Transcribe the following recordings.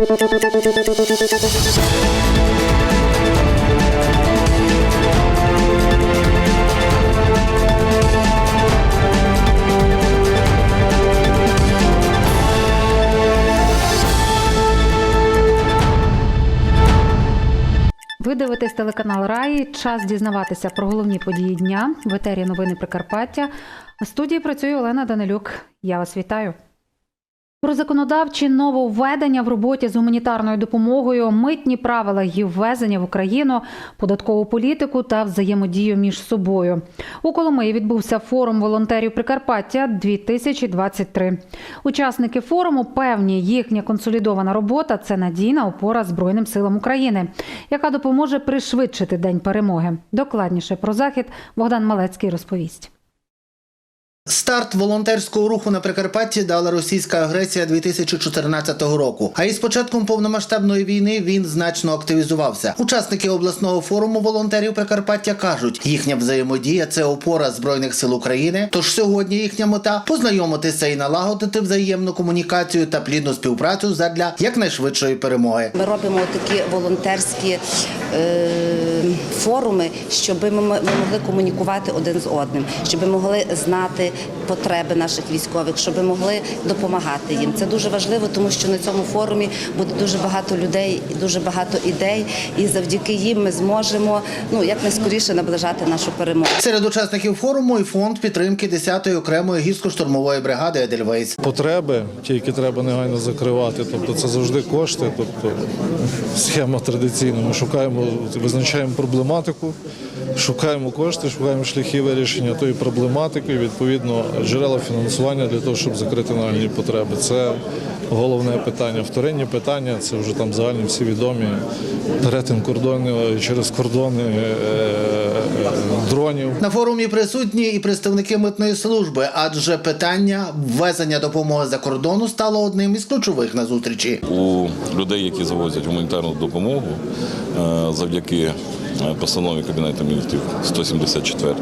Ви дивитесь телеканал Раї. Час дізнаватися про головні події дня. В етері новини Прикарпаття. У студії працює Олена Данилюк. Я вас вітаю. Про законодавчі нововведення в роботі з гуманітарною допомогою, митні правила її ввезення в Україну, податкову політику та взаємодію між собою. У Коломиї відбувся форум волонтерів Прикарпаття 2023. Учасники форуму певні, їхня консолідована робота це надійна опора Збройним силам України, яка допоможе пришвидшити день перемоги. Докладніше про захід Богдан Малецький розповість. Старт волонтерського руху на Прикарпатті дала російська агресія 2014 року. А із початком повномасштабної війни він значно активізувався. Учасники обласного форуму волонтерів Прикарпаття кажуть, їхня взаємодія це опора збройних сил України. Тож сьогодні їхня мета познайомитися і налагодити взаємну комунікацію та плідну співпрацю задля якнайшвидшої перемоги. Ми робимо такі волонтерські е, форуми, щоб ми, могли комунікувати один з одним, щоб ми могли знати потреби наших військових, щоб могли допомагати їм. Це дуже важливо, тому що на цьому форумі буде дуже багато людей, дуже багато ідей, і завдяки їм ми зможемо ну якнайскоріше наближати нашу перемогу. Серед учасників форуму і фонд підтримки 10-ї окремої гірсько-штурмової бригади Едельвейс. потреби, ті, які треба негайно закривати. Тобто це завжди кошти. Тобто схема традиційна. Ми шукаємо, визначаємо проблематику, шукаємо кошти, шукаємо шляхи вирішення тої проблематики, відповідно, джерела фінансування для того, щоб закрити нагальні потреби. Це головне питання. Вторинні питання це вже там загальні всі відомі перетин кордонів через кордони е, е, дронів. На форумі присутні і представники митної служби, адже питання ввезення допомоги за кордону стало одним із ключових на зустрічі. у людей, які завозять гуманітарну допомогу, е, завдяки постанові Кабінету міністрів 174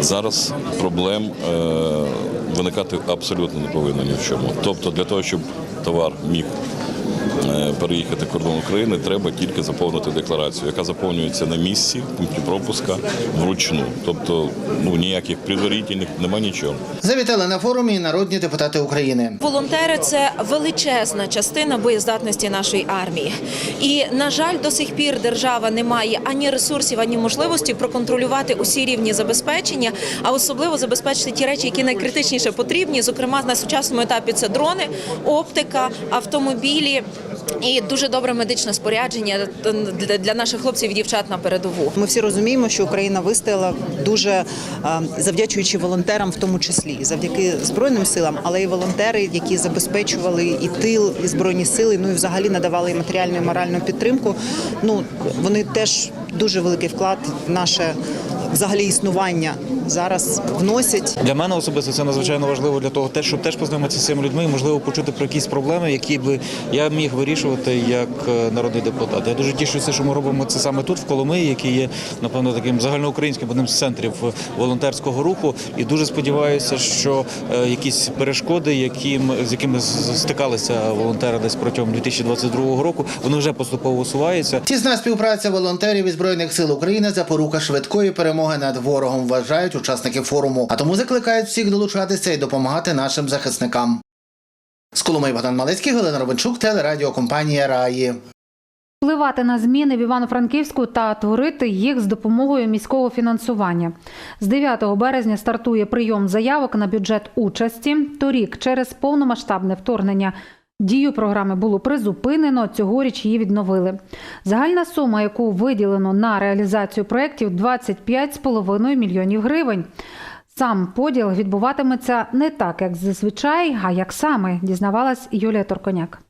зараз проблем е, виникати абсолютно не повинно ні в чому. Тобто для того, щоб товар міг е, переїхати кордон України, треба тільки заповнити декларацію, яка заповнюється на місці, в пункті пропуска вручну. Тобто ну, ніяких предварительних, нема нічого. Завітали на форумі і народні депутати України. Волонтери це величезна частина боєздатності нашої армії. І на жаль, до сих пір держава не має ані ресурсів, ані можливості проконтролювати усі рівні забезпечення, а особливо забезпечити ті речі, які найкритичніше потрібні. Зокрема, на сучасному етапі це дрони, оптика, автомобілі. І дуже добре медичне спорядження для- наших хлопців і дівчат на передову. Ми всі розуміємо, що Україна вистояла дуже е, завдячуючи волонтерам, в тому числі завдяки збройним силам, але й волонтери, які забезпечували і тил, і збройні сили, ну і взагалі надавали і матеріальну і моральну підтримку. Ну вони теж дуже великий вклад в наше взагалі існування зараз вносять. Для мене особисто це надзвичайно важливо для того, щоб теж познайомитися з цими людьми і можливо почути про якісь проблеми, які б я міг вирішувати як е, народний депутат. Я дуже тішуся, що ми робимо це саме тут, в Коломиї, який є напевно таким загальноукраїнським одним з центрів волонтерського руху. І дуже сподіваюся, що е, якісь перешкоди, яким з якими стикалися волонтери десь протягом 2022 року, вони вже поступово усуваються. Тісна співпраця волонтерів і збройних сил України запорука швидкої перемоги над ворогом. Вважають учасники форуму. А тому закликають всіх долучатися і допомагати нашим захисникам. З Коломиї Богдан Малецький, Галина Робинчук, телерадіокомпанія Раї. Впливати на зміни в Івано-Франківську та творити їх з допомогою міського фінансування. З 9 березня стартує прийом заявок на бюджет участі. Торік, через повномасштабне вторгнення, дію програми було призупинено. Цьогоріч її відновили. Загальна сума, яку виділено на реалізацію проєктів, 25,5 мільйонів гривень. Сам поділ відбуватиметься не так, як зазвичай, а як саме дізнавалась Юлія Торконяк.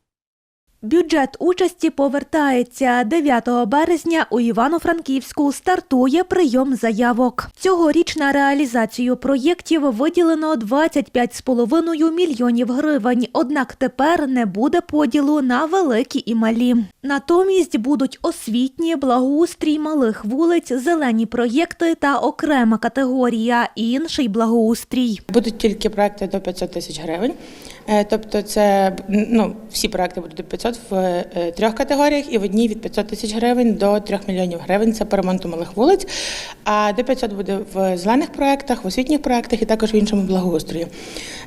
Бюджет участі повертається 9 березня. У Івано-Франківську стартує прийом заявок. Цьогоріч на реалізацію проєктів виділено 25,5 мільйонів гривень. Однак тепер не буде поділу на великі і малі. Натомість будуть освітні, благоустрій малих вулиць, зелені проєкти та окрема категорія інший благоустрій. Будуть тільки проекти до 500 тисяч гривень. Е, Тобто, це ну, всі проекти будуть до 500 в е, трьох категоріях, і в одній від 500 тисяч гривень до 3 мільйонів гривень. Це по ремонту малих вулиць. А до 500 буде в зелених проектах, в освітніх проектах і також в іншому благоустрої.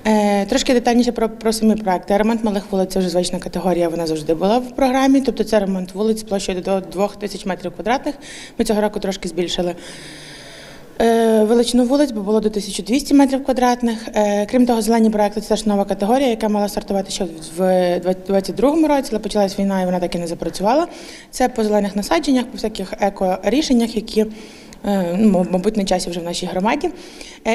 Е, Трошки детальніше про, про самі проекти. Ремонт малих вулиць це вже звична категорія. Вона завжди була в програмі. Тобто, це ремонт вулиць площею до 2 тисяч метрів квадратних. Ми цього року трошки збільшили. Е, Величину вулиць, бо було до 1200 метрів квадратних. Е, Крім того, зелені проекти це теж нова категорія, яка мала стартувати ще в 2022 році, але почалась війна і вона так і не запрацювала. Це по зелених насадженнях, по всяких еко-рішеннях, які е, ну, мабуть, на часі вже в нашій громаді.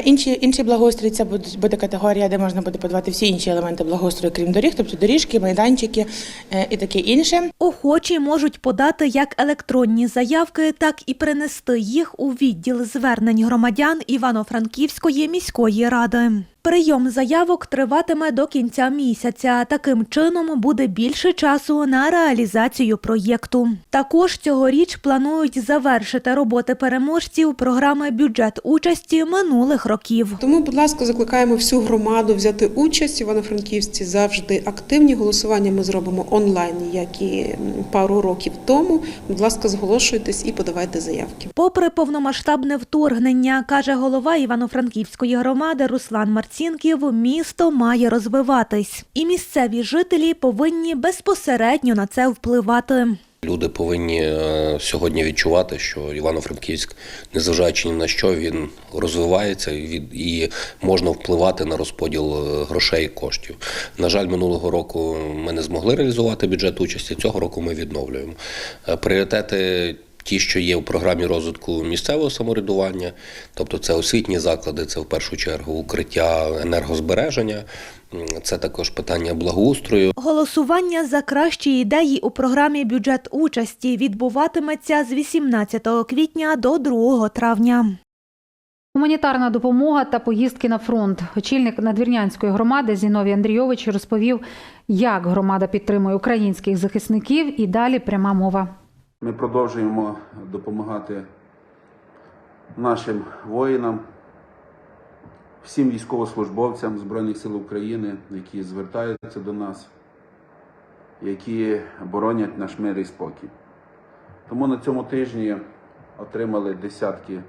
Інші Інші, інший благоустрій це буде, буде категорія, де можна буде подавати всі інші елементи благоустрою, крім доріг, тобто доріжки, майданчики е, і таке інше. Охочі можуть подати як електронні заявки, так і принести їх у відділ звернень громадян Івано-Франківської міської ради. Прийом заявок триватиме до кінця місяця. Таким чином буде більше часу на реалізацію проєкту. Також цьогоріч планують завершити роботи переможців програми бюджет участі минулих років. Тому, будь ласка, закликаємо всю громаду взяти участь. Івано-Франківці завжди активні. Голосування ми зробимо онлайн, як і пару років тому. Будь ласка, зголошуйтесь і подавайте заявки. Попри повномасштабне вторгнення, каже голова Івано-Франківської громади Руслан Марцінків, місто має розвиватись, і місцеві жителі повинні безпосередньо на це впливати. Люди повинні е, сьогодні відчувати, що Івано-Франківськ, незважаючи ні на що, він розвивається і можна впливати на розподіл е, грошей і коштів. На жаль, минулого року ми не змогли реалізувати бюджет участі. Цього року ми відновлюємо Е, пріоритети. Ті, що є в програмі розвитку місцевого самоврядування, тобто це освітні заклади, це в першу чергу укриття енергозбереження, це також питання благоустрою. Голосування за кращі ідеї у програмі бюджет участі відбуватиметься з 18 квітня до 2 травня. Гуманітарна допомога та поїздки на фронт. Очільник надвірнянської громади Зіновій Андрійович розповів, як громада підтримує українських захисників. І далі пряма мова. Ми продовжуємо допомагати нашим воїнам, всім військовослужбовцям Збройних сил України, які звертаються до нас, які боронять наш мир і спокій. Тому на цьому тижні отримали десятки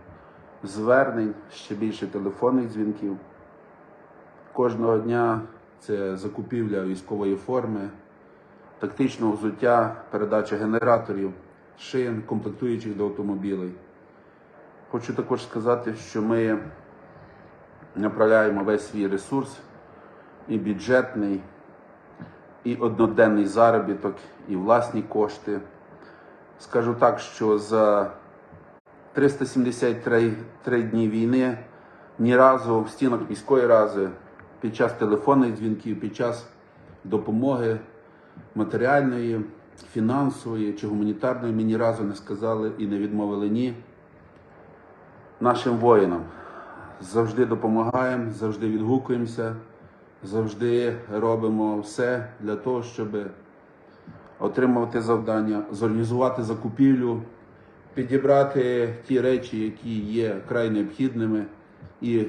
звернень, ще більше телефонних дзвінків. Кожного дня це закупівля військової форми, тактичного взуття, передача генераторів, шин, комплектуючих до автомобілей. Хочу також сказати, що ми направляємо весь свій ресурс, і бюджетний, і одноденний заробіток, і власні кошти. Скажу так, що за 373 дні війни ні разу в стінах міської ради під час телефонних дзвінків, під час допомоги матеріальної, фінансової чи гуманітарної ми ні разу не сказали і не відмовили ні нашим воїнам. Завжди допомагаємо, завжди відгукуємося, завжди робимо все для того, щоб отримувати завдання, зорганізувати закупівлю, підібрати ті речі, які є край необхідними, і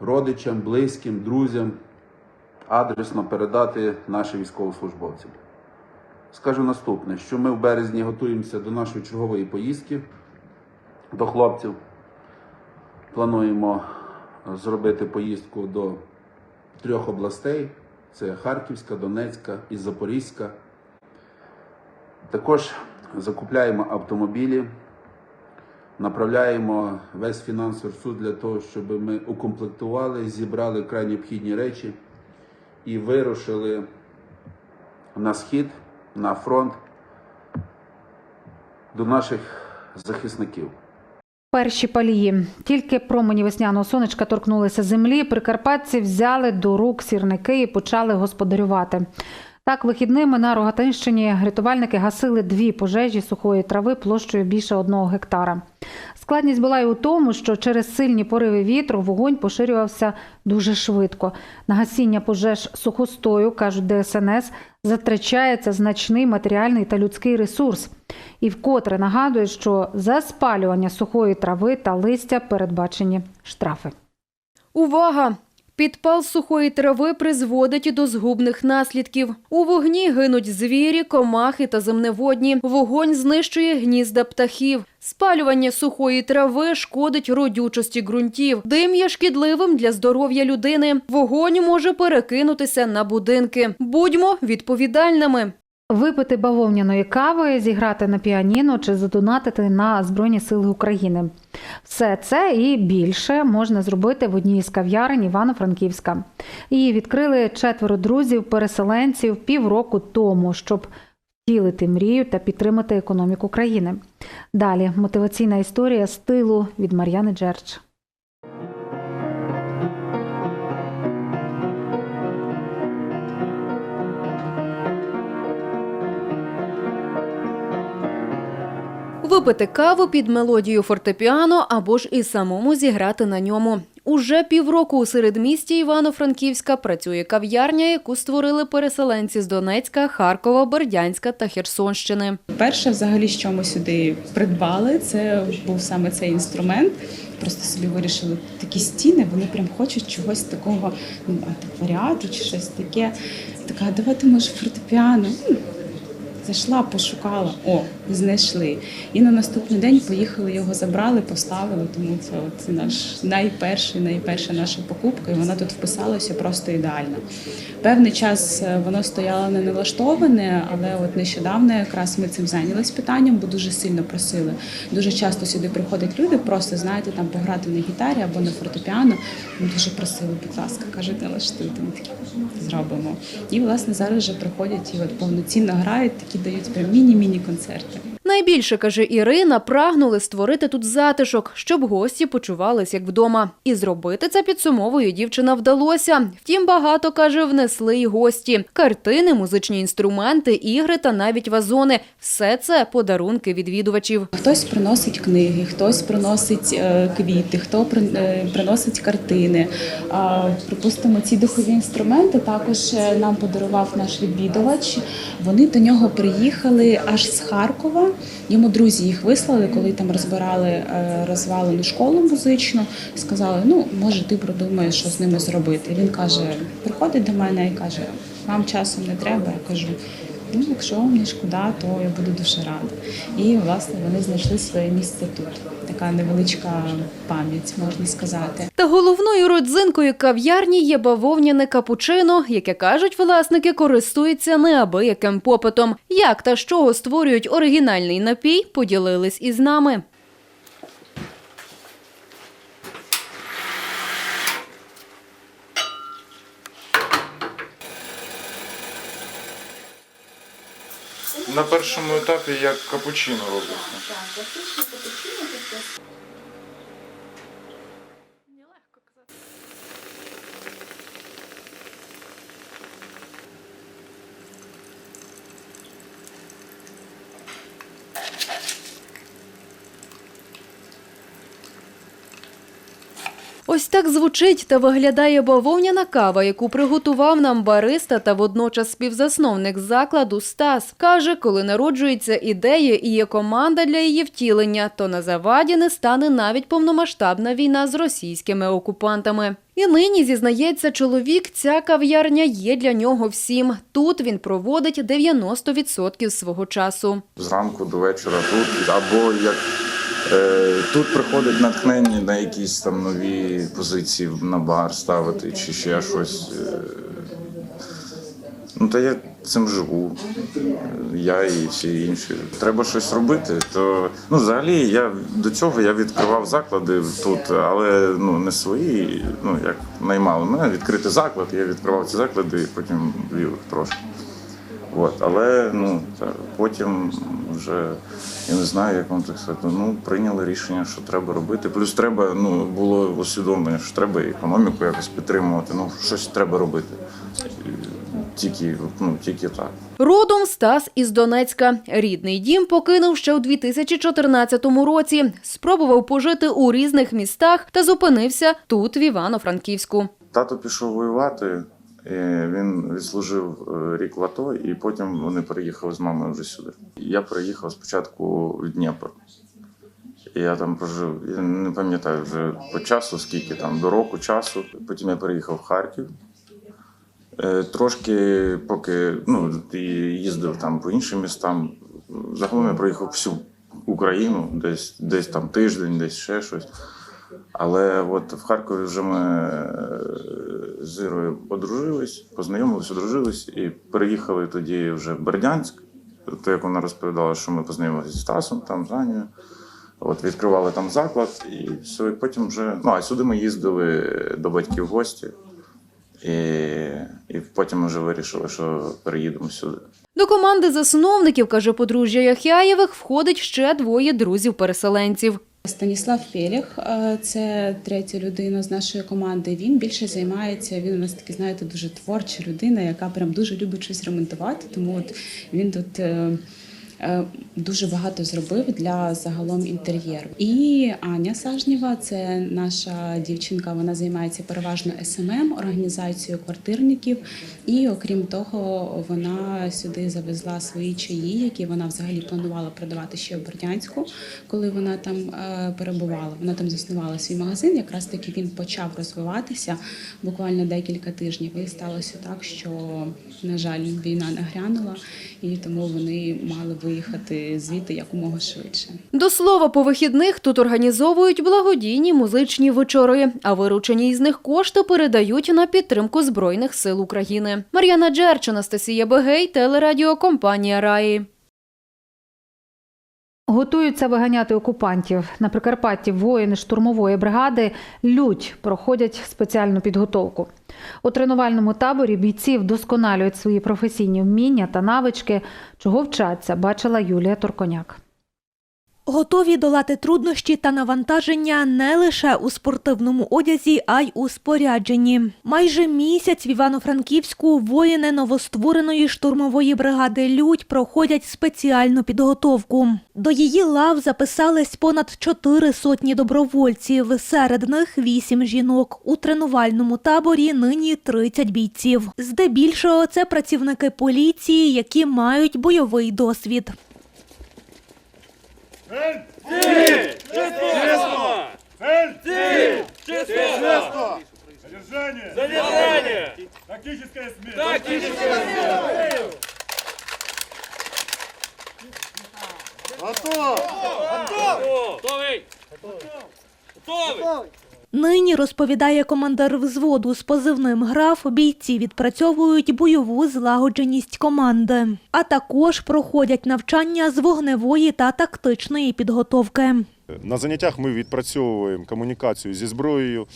родичам, близьким, друзям адресно передати нашим військовослужбовцям. Скажу наступне, що ми в березні готуємося до нашої чергової поїздки до хлопців. Плануємо зробити поїздку до трьох областей: це Харківська, Донецька і Запорізька. Також закупляємо автомобілі, направляємо весь фінансовий ресурс для того, щоб ми укомплектували, зібрали край необхідні речі і вирушили на схід, на фронт до наших захисників. Перші палії. Тільки промені весняного сонечка торкнулися землі. Прикарпатці взяли до рук сірники і почали господарювати. Так, вихідними на Рогатинщині рятувальники гасили дві пожежі сухої трави площею більше одного гектара. Складність була і у тому, що через сильні пориви вітру вогонь поширювався дуже швидко. На гасіння пожеж сухостою, кажуть ДСНС, затрачається значний матеріальний та людський ресурс. І вкотре нагадують, що за спалювання сухої трави та листя передбачені штрафи. Увага! Підпал сухої трави призводить до згубних наслідків. У вогні гинуть звірі, комахи та земневодні. Вогонь знищує гнізда птахів. Спалювання сухої трави шкодить родючості ґрунтів. Дим є шкідливим для здоров'я людини. Вогонь може перекинутися на будинки. Будьмо відповідальними. Випити бавовняної кави, зіграти на піаніно чи задонатити на Збройні Сили України. Все це і більше можна зробити в одній із кав'ярень Івано-Франківська. Її відкрили четверо друзів-переселенців півроку тому, щоб втілити мрію та підтримати економіку країни. Далі мотиваційна історія з тилу від Мар'яни Джерч. Випити каву під мелодію фортепіано або ж і самому зіграти на ньому. Уже півроку у середмісті Івано-Франківська працює кав'ярня, яку створили переселенці з Донецька, Харкова, Бердянська та Херсонщини. Перше, взагалі, що ми сюди придбали, це був саме цей інструмент. Просто собі вирішили такі стіни, вони прям хочуть чогось такого ну, антикваріату чи щось таке. Така, давайте може фортепіано. Зайшла, пошукала, о, знайшли. І на наступний день поїхали, його забрали, поставили. Тому це от наш найперший, найперша наша покупка, і вона тут вписалася просто ідеально. Певний час е, воно стояло не налаштоване, але от нещодавно якраз ми цим зайнялись питанням, бо дуже сильно просили. Дуже часто сюди приходять люди, просто знаєте, там пограти на гітарі або на фортепіано. Ми дуже просили, будь ласка, кажуть, налаштуйте. Ми такі зробимо. І власне зараз вже приходять і от повноцінно грають, такі дають прям міні-міні концерти. Найбільше, каже Ірина, прагнули створити тут затишок, щоб гості почувались як вдома. І зробити це підсумовує дівчина вдалося. Втім, багато каже, внесли й гості: картини, музичні інструменти, ігри та навіть вазони. Все це подарунки відвідувачів. Хтось приносить книги, хтось приносить е, квіти, хто е, приносить картини. Припустимо, ці духові інструменти також е, нам подарував наш відвідувач. Вони до нього приїхали аж з Харкова. Йому друзі їх вислали, коли там розбирали е, розвалену школу музичну. Сказали, ну може ти продумаєш, що з ними зробити. Він каже, приходить до мене і каже, вам часом не треба. Я кажу. Ну, якщо вам шкода, то я буду дуже рада. І власне вони знайшли своє місце тут. Така невеличка пам'ять, можна сказати. Та головною родзинкою кав'ярні є бавовняне капучино, яке кажуть власники, користується неабияким попитом. Як та з чого створюють оригінальний напій, поділились із нами. На першому етапі як капучино робиться. Ось так звучить та виглядає бавовняна кава, яку приготував нам бариста та водночас співзасновник закладу Стас. Каже, коли народжується ідея і є команда для її втілення, то на заваді не стане навіть повномасштабна війна з російськими окупантами. І нині зізнається чоловік, ця кав'ярня є для нього всім. Тут він проводить 90% свого часу. Зранку до вечора тут, або як тут приходить натхнення на якісь там нові позиції на бар ставити чи ще щось. Е, ну та я цим живу. Я і всі інші. Треба щось робити. То ну взагалі я до цього я відкривав заклади тут, але ну не свої. Ну як наймали мене відкрити заклад. Я відкривав ці заклади і потім вів трошки. От, але ну потім вже я не знаю, як вам так сказати. Ну прийняли рішення, що треба робити. Плюс треба ну було усвідомлення, що треба економіку якось підтримувати. Ну щось треба робити. Тільки ну тільки так. Родом Стас із Донецька. Рідний дім покинув ще у 2014 році. Спробував пожити у різних містах та зупинився тут, в Івано-Франківську. Тато пішов воювати. Е, Він відслужив е, рік в АТО, і потім вони переїхали з мамою вже сюди. Я приїхав спочатку в Дніпро. Я там прожив, я не пам'ятаю вже по часу, скільки там, до року часу. Потім я переїхав в Харків. Е, Трошки, поки ну, їздив там по іншим містам. Загалом я проїхав всю Україну, десь, десь там тиждень, десь ще щось. Але от в Харкові вже ми е, з Ірою одружились, познайомились, одружились і переїхали тоді вже в Бердянськ. То як вона розповідала, що ми познайомилися з Стасом, там з Анією. От відкривали там заклад, і все, і потім вже. Ну, а сюди ми їздили до батьків в гості. І, і потім вже вирішили, що переїдемо сюди. До команди засновників, каже подружжя Яхяєвих, входить ще двоє друзів-переселенців. Станіслав Пєліх, е, це третя людина з нашої команди. Він більше займається. Він у нас такий, знаєте, дуже творча людина, яка прям дуже любить щось ремонтувати. Тому от він тут. Е, Дуже багато зробив для загалом інтер'єру. І Аня Сажнєва, це наша дівчинка. Вона займається переважно СММ, організацією квартирників. І окрім того, вона сюди завезла свої чаї, які вона взагалі планувала продавати ще в Бердянську, коли вона там е, перебувала. Вона там заснувала свій магазин. Якраз таки він почав розвиватися буквально декілька тижнів. І сталося так, що на жаль, війна не грянула, і тому вони мали виїхати звідти якомога швидше. До слова, по вихідних тут організовують благодійні музичні вечори, а виручені із них кошти передають на підтримку Збройних сил України. Мар'яна Джерч, Анастасія Бегей, телерадіокомпанія Раї. Готуються виганяти окупантів. На Прикарпатті воїни штурмової бригади Людь проходять спеціальну підготовку. У тренувальному таборі бійці вдосконалюють свої професійні вміння та навички, чого вчаться, бачила Юлія Турконяк. Готові долати труднощі та навантаження не лише у спортивному одязі, а й у спорядженні. Майже місяць в Івано-Франківську воїни новоствореної штурмової бригади Людь проходять спеціальну підготовку. До її лав записались понад чотири сотні добровольців. Серед них вісім жінок. У тренувальному таборі нині 30 бійців. Здебільшого це працівники поліції, які мають бойовий досвід. Честно! Честно! Задержание! Задержание! Тактическая смерть! Тактическая смерть! Готов! Готов! Готовый! Готовый! Готовый! Нині розповідає командир взводу з позивним граф, бійці відпрацьовують бойову злагодженість команди, а також проходять навчання з вогневої та тактичної підготовки. На заняттях ми відпрацьовуємо комунікацію зі зброєю,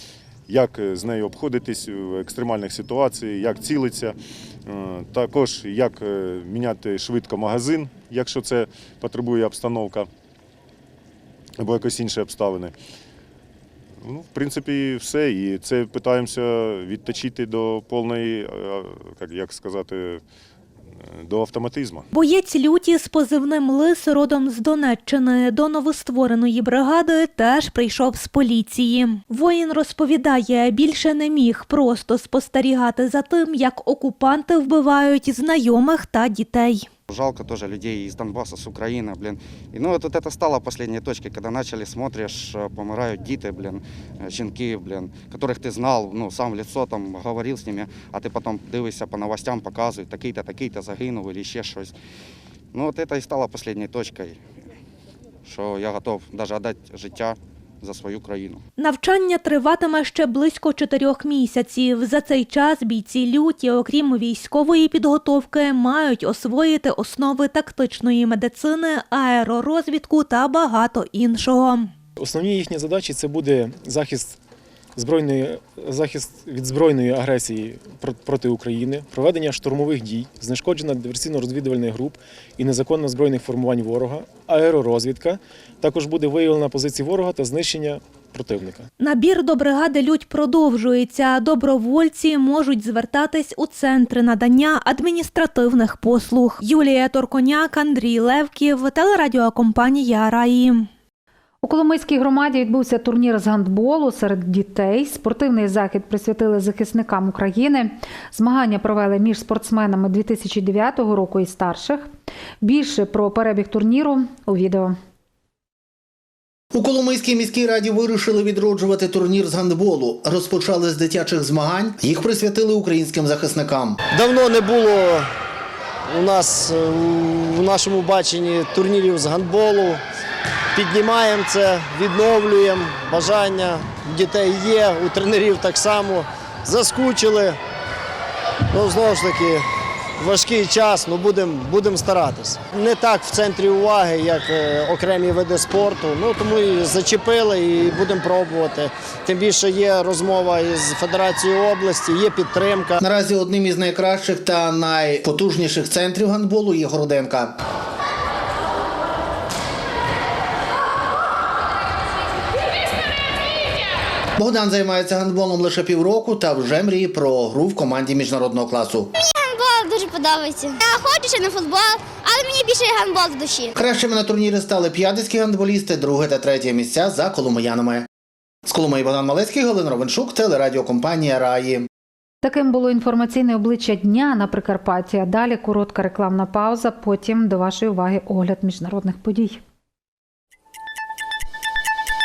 як з нею обходитись в екстремальних ситуаціях, як цілитися, е, також як е, міняти швидко магазин, якщо це потребує обстановка або якось інші обставини. Ну, в принципі, все. І це питаємося відточити до повної, е, як- сказати, е, до автоматизму. Боєць люті з позивним Лис родом з Донеччини до новоствореної бригади теж прийшов з поліції. Воїн розповідає, більше не міг просто спостерігати за тим, як окупанти вбивають знайомих та дітей. Жалко тоже людей из Донбасса, с Украины, блин. И ну вот это стало последней точкой, когда начали смотришь, э, помирают дети, блин, э, щенки, блин, которых ты знал, ну, сам в лицо там говорил с ними, а ты потом дивишься по новостям, показывают, такий-то, такий-то загинув или ще щось. Ну от це і стало последней точкой, що я готов даже отдать життя за свою країну. Навчання триватиме ще близько чотирьох місяців. За цей час бійці люті, окрім військової підготовки, мають освоїти основи тактичної медицини, аеророзвідку та багато іншого. Основні їхні задачі це буде захист збройної захист від збройної агресії про- проти України, проведення штурмових дій, знешкодження диверсійно-розвідувальних груп і незаконно збройних формувань ворога, аеророзвідка. Також буде виявлена позиції ворога та знищення противника. Набір до бригади Людь продовжується. Добровольці можуть звертатись у центри надання адміністративних послуг. Юлія Торконяк, Андрій Левків, телерадіокомпанія Раї. У Коломийській громаді відбувся турнір з гандболу серед дітей. Спортивний захід присвятили захисникам України. Змагання провели між спортсменами 2009 року і старших. Більше про перебіг турніру у відео. У Коломийській міській раді вирішили відроджувати турнір з гандболу. Розпочали з дитячих змагань. Їх присвятили українським захисникам. Давно не було у нас е, у нашому баченні турнірів з гандболу. Піднімаємо це, відновлюємо. Бажання дітей є, у тренерів так само. Заскучили. Ну, знову ж таки, важкий час, ну будемо будем старатися. Не так в центрі уваги, як е, окремі види спорту. Ну тому і зачепили і будемо пробувати. Тим більше є розмова із Федерацією області, є підтримка. Наразі одним із найкращих та найпотужніших центрів гандболу є Городенка. Богдан займається гандболом лише півроку та вже мріє про гру в команді міжнародного класу. Гандбол дуже подобається. Я хочу ще на футбол, але мені більше гандбол в душі. Кращими на турнірі стали п'ятицькі гандболісти, друге та третє місця за коломиянами. З Коломиї Богдан Малецький, Галина Ровеншук, телерадіокомпанія Раї. Таким було інформаційне обличчя дня на Прикарпатті. Далі коротка рекламна пауза. Потім до вашої уваги огляд міжнародних подій.